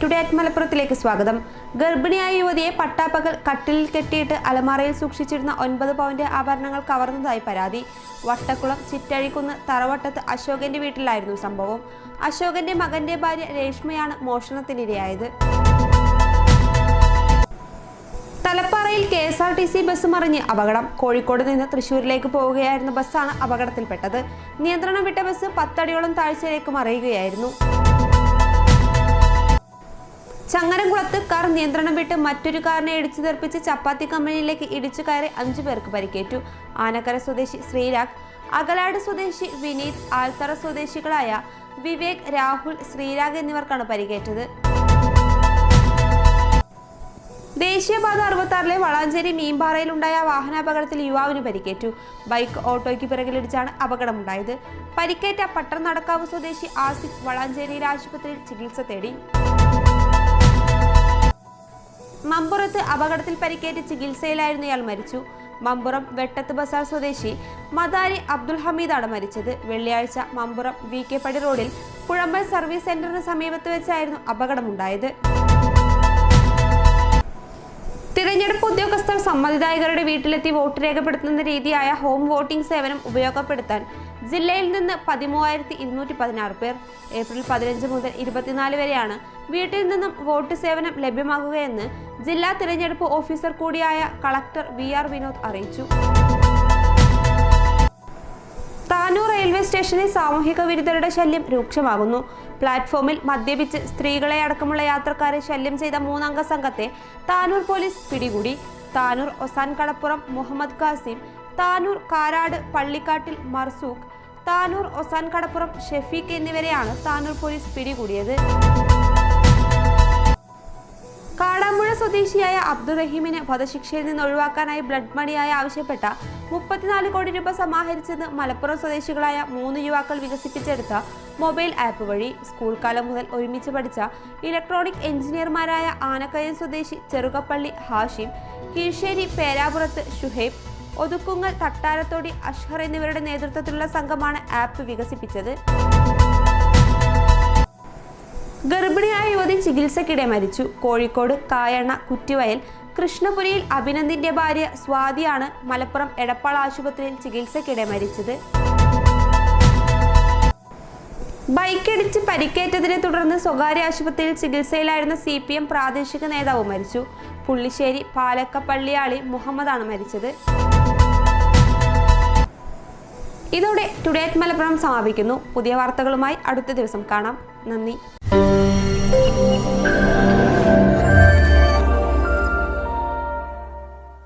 ടുഡേറ്റ് മലപ്പുറത്തിലേക്ക് സ്വാഗതം. ഗർഭിണിയായ യുവതിയെ പട്ടാപ്പകൽ കട്ടിലിൽ കെട്ടിയിട്ട് അലമാറയിൽ സൂക്ഷിച്ചിരുന്ന ഒൻപത് പവന്റെ ആഭരണങ്ങൾ കവർന്നതായി പരാതി. വട്ടക്കുളം ചിറ്റഴിക്കുന്ന് തറവട്ടത്ത് അശോകന്റെ വീട്ടിലായിരുന്നു സംഭവം. അശോകന്റെ മകന്റെ ഭാര്യ രേഷ്മയാണ് മോഷണത്തിനിരയായത്. തലപ്പാറയിൽ K S R T C bus മറിഞ്ഞ് അപകടം. കോഴിക്കോട് നിന്ന് തൃശൂരിലേക്ക് പോവുകയായിരുന്ന ബസ്സാണ് അപകടത്തിൽപ്പെട്ടത്. നിയന്ത്രണം വിട്ട ബസ് പത്തടിയോളം താഴ്ചയിലേക്ക് മറിയുകയായിരുന്നു. ചങ്ങരംകുളത്ത് കാർ നിയന്ത്രണം വിട്ട് മറ്റൊരു കാറിനെ ഇടിച്ചു തെറിപ്പിച്ച് ചപ്പാത്തി കമ്പനിയിലേക്ക് ഇടിച്ചു കയറി അഞ്ചു പേർക്ക് പരിക്കേറ്റു. ആനക്കര സ്വദേശി ശ്രീരാഗ് അകലാട് സ്വദേശി വിനീത് ആൽത്തറ സ്വദേശികളായ വിവേക് രാഹുൽ ശ്രീരാഗ് എന്നിവർക്കാണ് പരിക്കേറ്റത്. ദേശീയപാത അറുപത്താറിലെ വളാഞ്ചേരി മീൻപാറയിലുണ്ടായ വാഹനാപകടത്തിൽ യുവാവിന് പരിക്കേറ്റു. ബൈക്ക് ഓട്ടോയ്ക്ക് പിറകിലിടിച്ചാണ് അപകടമുണ്ടായത്. പരിക്കേറ്റ പട്ടം നടക്കാവ് സ്വദേശി ആസിഫ് വളാഞ്ചേരിയിലെ ആശുപത്രിയിൽ ചികിത്സ തേടി. മമ്പുറത്ത് അപകടത്തിൽ പരിക്കേറ്റ് ചികിത്സയിലായിരുന്ന ഇയാൾ മരിച്ചു. മമ്പുറം വെട്ടത്ത് ബസാർ സ്വദേശി മദാരി അബ്ദുൽ ഹമീദാണ് മരിച്ചത്. വെള്ളിയാഴ്ച മമ്പുറം വി കെ പടി റോഡിൽ പുഴമ്പൽ സർവീസ് സെന്ററിന് സമീപത്ത് വെച്ചായിരുന്നു അപകടമുണ്ടായത്. സമ്മതിദായകരുടെ വീട്ടിലെത്തി വോട്ട് രേഖപ്പെടുത്തുന്ന രീതിയായ ഹോം വോട്ടിംഗ് സേവനം ഉപയോഗപ്പെടുത്താൻ ജില്ലയിൽ നിന്ന് പതിമൂവായിരത്തി ഇരുന്നൂറ്റി പതിനാറ് പേർ. ഏപ്രിൽ പതിനഞ്ച് മുതൽ ഇരുപത്തിനാല് വരെയാണ് വീട്ടിൽ നിന്നും വോട്ട് സേവനം ലഭ്യമാകുകയെന്ന് ജില്ലാ തിരഞ്ഞെടുപ്പ് ഓഫീസർ കൂടിയായ കളക്ടർ വി ആർ വിനോദ് അറിയിച്ചു. താനൂർ റെയിൽവേ സ്റ്റേഷനിൽ സാമൂഹിക വിരുദ്ധരുടെ ശല്യം രൂക്ഷമാകുന്നു. പ്ലാറ്റ്ഫോമിൽ മദ്യപിച്ച് സ്ത്രീകളെ അടക്കമുള്ള യാത്രക്കാരെ ശല്യം ചെയ്ത മൂന്നംഗ സംഘത്തെ താനൂർ പോലീസ് പിടികൂടി. താനൂർ ഒസാൻ കടപ്പുറം മുഹമ്മദ് കാസിം താനൂർ കാരാട് പള്ളിക്കാട്ടിൽ മർസൂഖ് താനൂർ ഒസാൻ കടപ്പുറം ഷെഫീഖ് എന്നിവരെയാണ് താനൂർ പോലീസ് പിടികൂടിയത്. കാടാമ്പുഴ സ്വദേശിയായ അബ്ദുറഹീമിനെ വധശിക്ഷയിൽ നിന്ന് ഒഴിവാക്കാനായി ബ്ലഡ് മണിയായി ആവശ്യപ്പെട്ട മുപ്പത്തിനാല് കോടി രൂപ സമാഹരിച്ചെന്ന് മലപ്പുറം സ്വദേശികളായ മൂന്ന് യുവാക്കൾ വികസിപ്പിച്ചെടുത്ത മൊബൈൽ ആപ്പ് വഴി സ്കൂൾ കാലം മുതൽ ഒരുമിച്ച് പഠിച്ച ഇലക്ട്രോണിക് എഞ്ചിനീയർമാരായ ആനക്കയം സ്വദേശി ചെറുകപ്പള്ളി ഹാഷിം കീഴ്ശ്ശേരി പേരാപുറത്ത് ഷുഹൈബ് ഒതുക്കുങ്ങൽ തട്ടാരത്തോടി അഷ്ഹർ എന്നിവരുടെ നേതൃത്വത്തിലുള്ള സംഘമാണ് ആപ്പ് വികസിപ്പിച്ചത്. ഗർഭിണിയായ യുവതി ചികിത്സക്കിടെ മരിച്ചു. കോഴിക്കോട് കായണ്ണ കുറ്റിവയൽ കൃഷ്ണപുരിയിൽ അഭിനന്ദിന്റെ ഭാര്യ സ്വാതിയാണ് മലപ്പുറം എടപ്പാൾ ആശുപത്രിയിൽ ചികിത്സക്കിടെ മരിച്ചത്. ബൈക്കടിച്ച് പരിക്കേറ്റതിനെ തുടർന്ന് സ്വകാര്യ ആശുപത്രിയിൽ ചികിത്സയിലായിരുന്ന സി പി എം പ്രാദേശിക നേതാവ് മരിച്ചു. പുള്ളിശ്ശേരി പാലക്കപ്പള്ളിയാളി മുഹമ്മദാണ് മരിച്ചത്. ഇതോടെ ടുഡേറ്റ് മലപ്പുറം സമാപിക്കുന്നു. പുതിയ വാർത്തകളുമായി അടുത്ത ദിവസം കാണാം. നന്ദി.